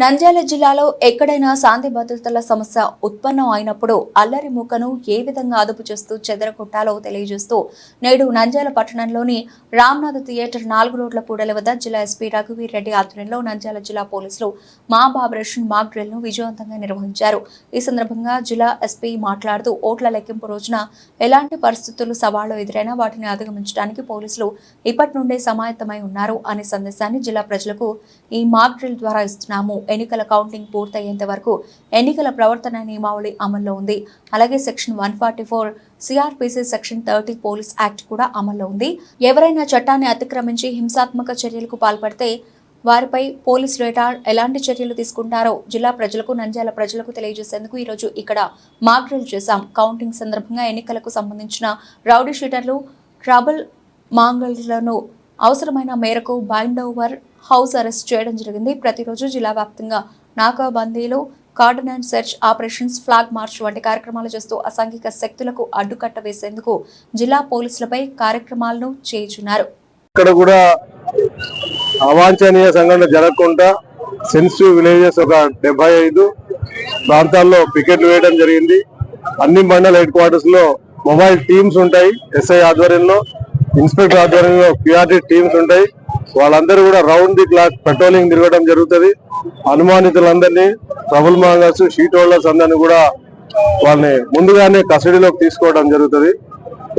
నంద్యాల జిల్లాలో ఎక్కడైనా శాంతి భద్రతల సమస్య ఉత్పన్నం అయినప్పుడు అల్లరి మూకను ఏ విధంగా అదుపు చేస్తూ చెదరగొట్టాలో తెలియజేస్తూ నేడు నంద్యాల పట్టణంలోని రామ్నాథ్ థియేటర్ నాలుగు రోడ్ల కూడలి వద్ద జిల్లా ఎస్పీ రఘువీర్ రెడ్డి ఆధ్వర్యంలో నంద్యాల జిల్లా పోలీసులు మా ఆపరేషన్ మాక్ డ్రిల్ను విజయవంతంగా నిర్వహించారు. ఈ సందర్భంగా జిల్లా ఎస్పీ మాట్లాడుతూ ఓట్ల లెక్కింపు రోజున ఎలాంటి పరిస్థితులు సవాళ్ళు ఎదురైనా వాటిని అధిగమించడానికి పోలీసులు ఇప్పటి నుండే సమాయత్తమై ఉన్నారు అనే సందేశాన్ని జిల్లా ప్రజలకు ఈ మాక్ డ్రిల్ ద్వారా ఇస్తున్నాము. ఎన్నికల కౌంటింగ్ పూర్తయ్యేంత వరకు ఎన్నికల ప్రవర్తన నియమావళి అమల్లో ఉంది. అలాగే section one forty four CRPC section thirty police act కూడా అమల్లో ఉంది. ఎవరైనా చట్టాన్ని అతిక్రమించి హింసాత్మక చర్యలకు పాల్పడితే వారిపై పోలీస్ రేటార్ ఎలాంటి చర్యలు తీసుకుంటారో జిల్లా ప్రజలకు నంద్యాల ప్రజలకు తెలియజేసేందుకు ఈరోజు ఇక్కడ మాక్ డ్రిల్ చేశాం. కౌంటింగ్ సందర్భంగా ఎన్నికలకు సంబంధించిన రౌడీ షీటర్లు ట్రబుల్ మాంగళ్ళను అవసరమైన మేరకు బైండ్ ఓవర్ హౌస్ అరెస్ట్ చేయడం జరిగింది. ప్రతిరోజు జిల్లా వ్యాప్తంగా నాకాబందీలు cordon and search operations flag march వంటి కార్యక్రమాలు చేస్తూ అసాంఘిక శక్తులకు అడ్డుకట్ట వేసేందుకు జిల్లా పోలీసులపై కార్యక్రమాలను చేయుచున్నారు. ఇక్కడ కూడా అవాంఛనీయ సంఘటన జరగకుండా సెన్సిటివ్ విలేజెస్ ఒక డెబ్బై ఐదు ప్రాంతాల్లో పికెట్లు వేయడం జరిగింది. అన్ని మండల హెడ్ క్వార్టర్స్లో మొబైల్ టీమ్స్ ఉంటాయి ఎస్ఐ ఆధ్వర్యంలో ఇన్స్పెక్టర్ ఆధ్వర్యంలో క్యూఆర్టీ టీమ్స్ ఉంటాయి. వాళ్ళందరూ కూడా రౌండ్ ది క్లాక్ పెట్రోలింగ్ తిరగడం జరుగుతుంది. అనుమానితులందరినీ ట్రబుల్ మాంగర్స్ షీట్ హోల్డర్స్ అందరినీ కూడా వాళ్ళని ముందుగానే కస్టడీలోకి తీసుకోవడం జరుగుతుంది.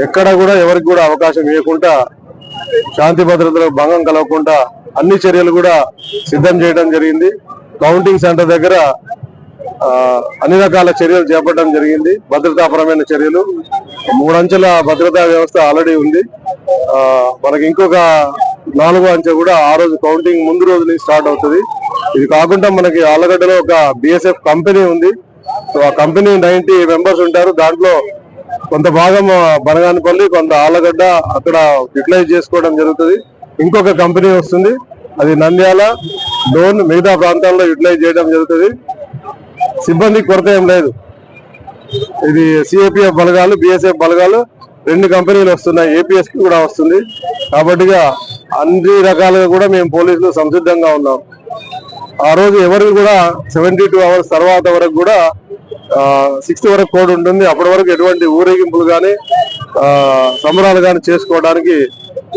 ఎక్కడ కూడా ఎవరికి కూడా అవకాశం ఇవ్వకుండా శాంతి భద్రతలకు భంగం కలగకుండా అన్ని చర్యలు కూడా సిద్ధం చేయడం జరిగింది. కౌంటింగ్ సెంటర్ దగ్గర అన్ని రకాల చర్యలు చేపట్టడం జరిగింది. భద్రతాపరమైన చర్యలు. మూడంచెల భద్రతా వ్యవస్థ ఆల్రెడీ ఉంది. మనకి ఇంకొక నాలుగో అంచె కూడా ఆ రోజు కౌంటింగ్ ముందు రోజు నుంచి స్టార్ట్ అవుతుంది. ఇది కాకుండా మనకి ఆలగడ్డలో ఒక బిఎస్ఎఫ్ కంపెనీ ఉంది. సో ఆ కంపెనీ నైన్టీ మెంబర్స్ ఉంటారు. దాంట్లో కొంత భాగం ఆ, బనగానపల్లి కొంత ఆలగడ్డ అక్కడ యూటిలైజ్ చేసుకోవడం జరుగుతుంది. ఇంకొక కంపెనీ వస్తుంది. అది నంద్యాల. డోన్ మిగతా ప్రాంతాల్లో యూటిలైజ్ చేయడం జరుగుతుంది. సిబ్బంది కొరత ఏం లేదు. ఇది సిఏపిఎఫ్ బలగాలు బిఎస్ఎఫ్ బలగాలు రెండు కంపెనీలు వస్తున్నాయి. ఏపీఎస్కి కూడా వస్తుంది. కాబట్టిగా అన్ని రకాలుగా కూడా మేము పోలీసులు సంసిద్ధంగా ఉన్నాం. ఆ రోజు ఎవరికి కూడా సెవెంటీ టూ అవర్స్ తర్వాత వరకు కూడా సిక్స్త్ వరకు కోడ్ ఉంటుంది. అప్పటి వరకు ఎటువంటి ఊరేగింపులు కానీ సంబరాలు కానీ చేసుకోవడానికి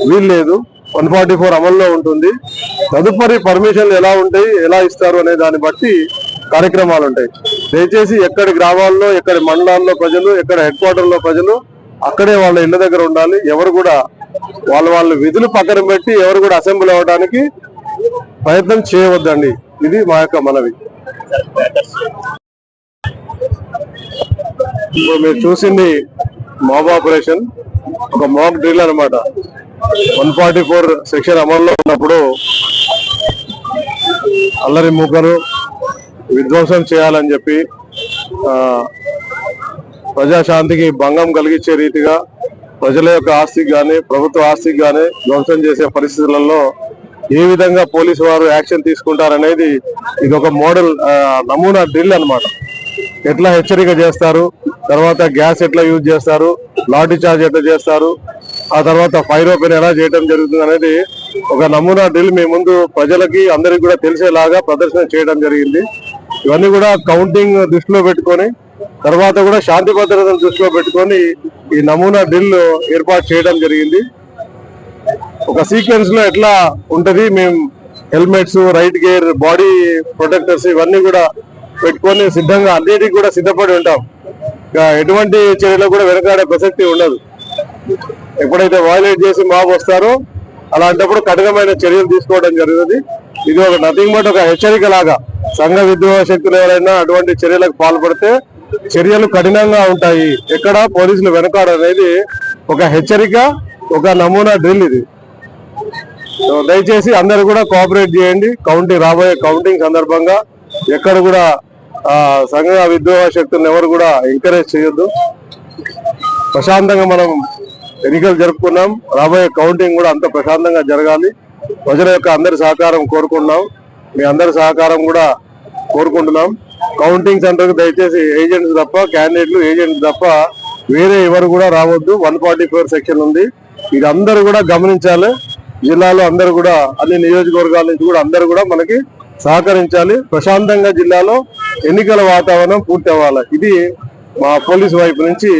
వీలు లేదు. వన్ ఫార్టీ ఫోర్ అమల్లో ఉంటుంది. తదుపరి పర్మిషన్లు ఎలా ఉంటాయి ఎలా ఇస్తారు అనే దాన్ని బట్టి కార్యక్రమాలు ఉంటాయి. దయచేసి ఎక్కడి గ్రామాల్లో ఎక్కడి మండలాల్లో ప్రజలు ఎక్కడ హెడ్ క్వార్టర్లో ప్రజలు అక్కడే వాళ్ళ ఇళ్ళ దగ్గర ఉండాలి. ఎవరు కూడా వాళ్ళ వాళ్ళ విధులు పక్కన పెట్టి ఎవరు కూడా అసెంబ్లీ అవ్వడానికి ప్రయత్నం చేయవద్దండి. ఇది మా యొక్క మనవి. ఇప్పుడు మీరు చూసింది మాబ్ ఆపరేషన్. ఒక మాక్ డ్రిల్ అనమాట వన్ ఫార్టీ ఫోర్ సెక్షన్ అమల్లో ఉన్నప్పుడు అల్లరి ముగ్గురు విధ్వంసం చేయాలని చెప్పి ప్రజాశాంతికి భంగం కలిగించే రీతిగా ప్రజల యొక్క ఆస్తికి కానీ ప్రభుత్వ ఆస్తికి కానీ ధ్వంసం చేసే పరిస్థితులలో ఏ విధంగా పోలీసు వారు యాక్షన్ తీసుకుంటారనేది ఇది ఒక మోడల్ నమూనా డ్రిల్ అన్నమాట. ఎట్లా హెచ్చరిక చేస్తారు తర్వాత గ్యాస్ ఎట్లా యూజ్ చేస్తారు లాఠీ చార్జ్ ఎట్లా చేస్తారు ఆ తర్వాత ఫైర్ ఓపెన్ ఎలా చేయడం జరుగుతుంది అనేది ఒక నమూనా డ్రిల్ మీ ముందు ప్రజలకి అందరికి కూడా తెలిసేలాగా ప్రదర్శన చేయడం జరిగింది. ఇవన్నీ కూడా కౌంటింగ్ దృష్టిలో పెట్టుకొని తర్వాత కూడా శాంతి భద్రతను దృష్టిలో పెట్టుకొని ఈ నమూనా డ్రిల్ ఏర్పాటు చేయడం జరిగింది. ఒక సీక్వెన్స్లో ఎట్లా ఉంటది? మేము helmets riot gear body protectors ఇవన్నీ కూడా పెట్టుకొని సిద్ధంగా అన్నిటికీ కూడా సిద్ధపడి ఉంటాం. ఎటువంటి చర్యలు కూడా వెనకాడే ప్రసక్తి ఉండదు. ఎప్పుడైతే వైలేట్ చేసి మాబ్ వస్తారో అలాంటప్పుడు కఠినమైన చర్యలు తీసుకోవడం జరుగుతుంది. ఇది ఒక నథింగ్ బట్ ఒక హెచ్చరిక లాగా సంఘ విద్రోహ శక్తులు ఎవరైనా అటువంటి చర్యలకు పాల్పడితే చర్యలు కఠినంగా ఉంటాయి. ఎక్కడ పోలీసులు వెనకాడు అనేది ఒక హెచ్చరిక ఒక నమూనా డ్రిల్ ఇది. దయచేసి అందరు కూడా కోఆపరేట్ చేయండి. కౌంటింగ్ రాబోయే కౌంటింగ్ సందర్భంగా ఎక్కడ కూడా సంఘ విద్రోహ శక్తులను ఎవరు కూడా ఎంకరేజ్ చేయొద్దు. ప్రశాంతంగా మనం ఎన్నికలు జరుపుకున్నాం. రాబోయే కౌంటింగ్ కూడా అంత ప్రశాంతంగా జరగాలి. ప్రజల యొక్క అందరి సహకారం కోరుకుంటున్నాం. మీ అందరి సహకారం కూడా కోరుకుంటున్నాం. కౌంటింగ్ సెంటర్కి దయచేసి ఏజెంట్స్ తప్ప క్యాండిడేట్లు ఏజెంట్స్ తప్ప వేరే ఎవరు కూడా రావద్దు. వన్ ఫార్టీ ఫోర్ సెక్షన్ ఉంది. ఇది అందరూ కూడా గమనించాలి. జిల్లాలో అందరూ కూడా అన్ని నియోజకవర్గాల నుంచి కూడా అందరూ కూడా మనకి సహకరించాలి. ప్రశాంతంగా జిల్లాలో ఎన్నికల వాతావరణం పూర్తి అవ్వాలి ఇది మా పోలీసు వైపు నుంచి